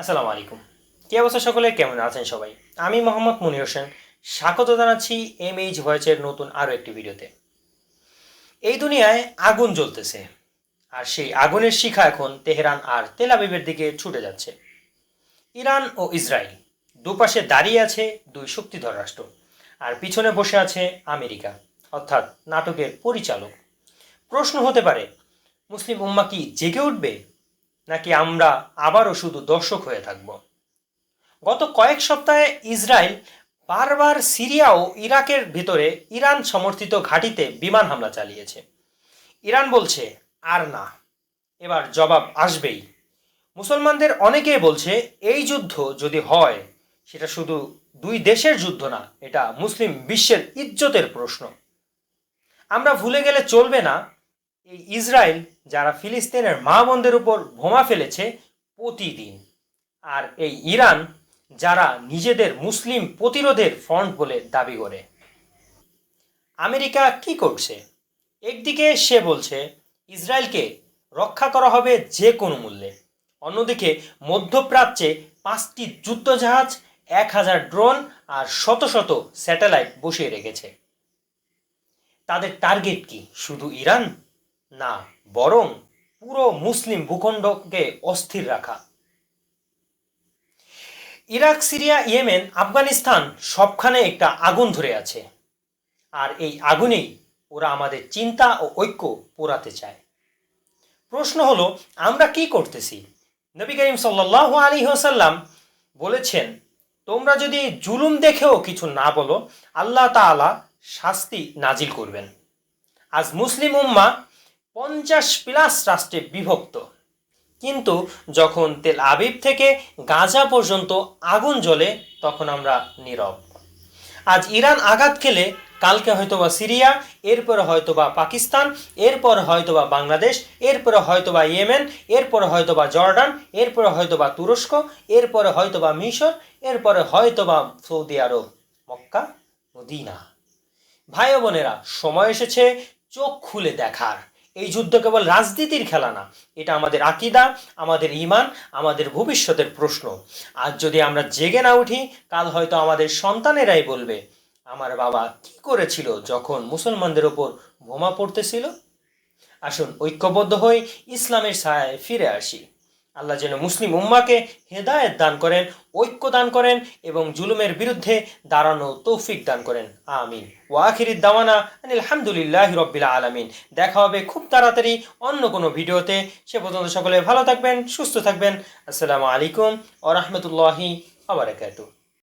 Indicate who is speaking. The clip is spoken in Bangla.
Speaker 1: আসসালামু আলাইকুম। কি অবস্থা সকলে? কেমন আছেন সবাই? আমি মোহাম্মদ মনির হোসেন। স্বাগত জানাচ্ছি এম এইচ ভয়েসের নতুন আরও একটি ভিডিওতে। এই দুনিয়ায় আগুন জ্বলতেছে, আর সেই আগুনের শিখা এখন তেহরান আর তেল আবিবের দিকে ছুটে যাচ্ছে। ইরান ও ইসরায়েল দুপাশে দাঁড়িয়ে আছে দুই শক্তিধর রাষ্ট্র, আর পিছনে বসে আছে আমেরিকা, অর্থাৎ নাটকের পরিচালক। প্রশ্ন হতে পারে, মুসলিম উম্মা কি জেগে উঠবে? নাকি আমরা আবারও শুধু দর্শক হয়ে থাকব? গত কয়েক সপ্তাহে ইসরায়েল বারবার সিরিয়া ও ইরাকের ভিতরে ইরান সমর্থিত ঘাঁটিতে বিমান হামলা চালিয়েছে। ইরান বলছে, আর না। এবার জবাব আসবেই। মুসলমানদের অনেকেই বলছে, এই যুদ্ধ যদি হয়, সেটা শুধু দুই দেশের যুদ্ধ না, এটা মুসলিম বিশ্বের ইজ্জতের প্রশ্ন। আমরা ভুলে গেলে চলবে না এই ইসরায়েল, যারা ফিলিস্তিনের মা বোনদের উপর বোমা ফেলেছে প্রতিদিন। আর এই ইরান, যারা নিজেদের মুসলিম প্রতিরোধের ফ্রন্ট বলে দাবি করে। আমেরিকা কি করছে? একদিকে সে বলছে, ইসরায়েলকে রক্ষা করা হবে যে কোনো মূল্যে। অন্যদিকে মধ্যপ্রাচ্যে পাঁচটি যুদ্ধজাহাজ, এক হাজার ড্রোন আর শত শত স্যাটেলাইট বসিয়ে রেখেছে। তাদের টার্গেট কি, শুধু ইরান? না, বরং পুরো মুসলিম ভূখণ্ডকে অস্থির রাখা। ইরাক, সিরিয়া, ইয়েমেন, আফগানিস্তান সবখানে একটা আগুন ধরে আছে। আর এই আগুনেই ওরা আমাদের চিন্তা ও ঐক্য পোড়াতে চায়। প্রশ্ন হলো, আমরা কি করতেছি? নবী করিম সাল্লাহ আলী হোসাল্লাম বলেছেন, তোমরা যদি জুলুম দেখেও কিছু না বলো, আল্লাহ তাআলা শাস্তি নাজিল করবেন। আজ মুসলিম উম্মা পঞ্চাশ প্লাস রাষ্ট্রে বিভক্ত। কিন্তু যখন তেল আবিব থেকে গাজা পর্যন্ত আগুন জ্বলে, তখন আমরা নীরব। আজ ইরান আঘাত খেলে কালকে হয়তোবা সিরিয়া, এরপরে হয়তোবা পাকিস্তান, এরপরে হয়তোবা বাংলাদেশ, এরপরে হয়তোবা ইয়েমেন, এরপরে হয়তোবা জর্ডান, এরপরে হয়তোবা তুরস্ক, এরপরে হয়তোবা মিশর, এরপরে হয়তোবা সৌদি আরব, মক্কা, মদিনা। ভাই বোনেরা, সময় এসেছে চোখ খুলে দেখার। এই যুদ্ধ কেবল রাজনীতির খেলা না, এটা আমাদের আকিদা, আমাদের ইমান আমাদের ভবিষ্যতের প্রশ্ন। আজ যদি আমরা জেগে না উঠি, কাল হয়তো আমাদের সন্তানেরাই বলবে, আমার বাবা কি করেছিল যখন মুসলমানদের ওপর বোমা পড়তেছিল? আসুন ঐক্যবদ্ধ হয়ে ইসলামের ছায়ায় ফিরে আসি। আল্লাহ যেন মুসলিম উম্মাকে হেদায়ত দান করেন, ঐক্য দান করেন এবং জুলুমের বিরুদ্ধে দাঁড়ানো তৌফিক দান করেন। আমিন। ওয়াখির দাওয়ানা আলহামদুলিল্লাহ রব্বিল আলমিন। দেখা হবে খুব তাড়াতাড়ি অন্য কোনো ভিডিওতে। সে পর্যন্ত সকলে ভালো থাকবেন, সুস্থ থাকবেন। আসসালামু আলাইকুম ও রহমতুল্লাহি আবরাকাতু